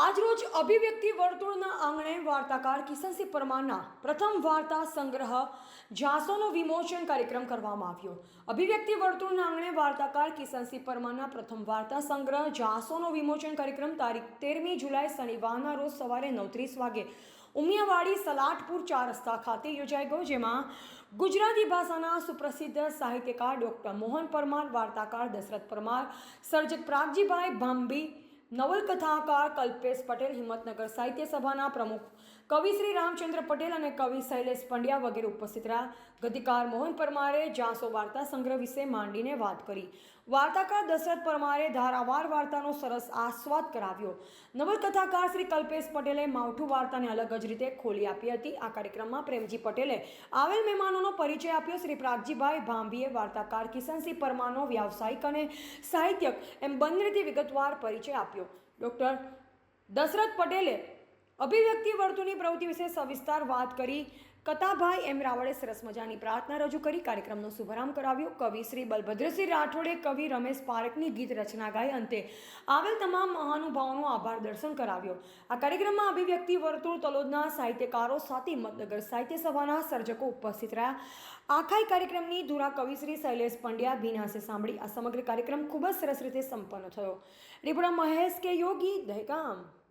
આજરોજ અભિવ્યક્તિ વર્તુળના આંગણે વાર્તાકાર કિશનસિંહ પરમારના પ્રથમ વાર્તા સંગ્રહ જાસોનો વિમોચન કાર્યક્રમ કરવામાં આવ્યો. અભિવ્યક્તિ વર્તુળના આંગણે વાર્તાકાર કિશનસિંહ પરમારના પ્રથમ વાર્તા સંગ્રહ જાસોનો વિમોચન કાર્યક્રમ તારીખ તેરમી જુલાઈ શનિવારના રોજ સવારે નવત્રીસ વાગે ઉમિયાવાડી સલાટપુર ચાર રસ્તા ખાતે યોજાઈ ગયો, જેમાં ગુજરાતી ભાષાના સુપ્રસિદ્ધ સાહિત્યકાર ડૉક્ટર મોહન પરમાર, વાર્તાકાર દશરથ પરમાર, સર્જક પ્રાગજીભાઈ ભાંબી નવલકથાકાર કલ્પેશ પટેલ હિંમતનગર સાહિત્ય સભાના પ્રમુખ. કવિ શ્રી રામચંદ્ર પટેલ અને કવિ શૈલેષ પંડ્યા વગેરે ઉપસ્થિત રહ્યા. ગતિકાર મોહન પરમારે જાસો વાર્તા સંગ્રહ વિશે માંડીને વાત કરી. વાર્તાકાર દશરથ પરમારે ધારાવાર વાર્તાનો સરસ આસ્વાદ કરાવ્યો. નવલકથાકાર શ્રી કલ્પેશ પટેલે માવઠું વાર્તાને અલગ જ રીતે ખોલી આપી હતી. આ કાર્યક્રમમાં પ્રેમજી પટેલે આવેલ મહેમાનોનો પરિચય આપ્યો. શ્રી પ્રાગજીભાઈ ભાંભીએ વાર્તાકાર કિશનસિંહ પરમારનો વ્યાવસાયિક અને સાહિત્યક એમ બંને રીતે વિગતવાર પરિચય આપ્યો. ડૉક્ટર દશરથ પટેલે અભિવ્યક્તિ વર્તુળની પ્રવૃત્તિ વિશે સવિસ્તાર વાત કરી. કથાભાઈ એમ રાવળે સરસ મજાની પ્રાર્થના રજૂ કરી. કાર્યક્રમનો શુભારંભ કરાવ્યો. કવિ શ્રી બલભદ્રસિંહ રાઠોડે કવિ રમેશ પારેખની ગીત રચના ગાઈ અંતે આવેલ તમામ મહાનુભાવોનો આભાર દર્શન કરાવ્યો. આ કાર્યક્રમમાં અભિવ્યક્તિ વર્તુળ તલોદના સાહિત્યકારો સાથે મતનગર સાહિત્ય સભાના સર્જકો ઉપસ્થિત રહ્યા. આખાઈ કાર્યક્રમની ધુરા કવિશ્રી શૈલેષ પંડ્યા ભીનાસે સાંભળી. આ સમગ્ર કાર્યક્રમ ખૂબ જ સરસ રીતે સંપન્ન થયો. રિપોર્ટર મહેશ કે યોગી? દહેગામ.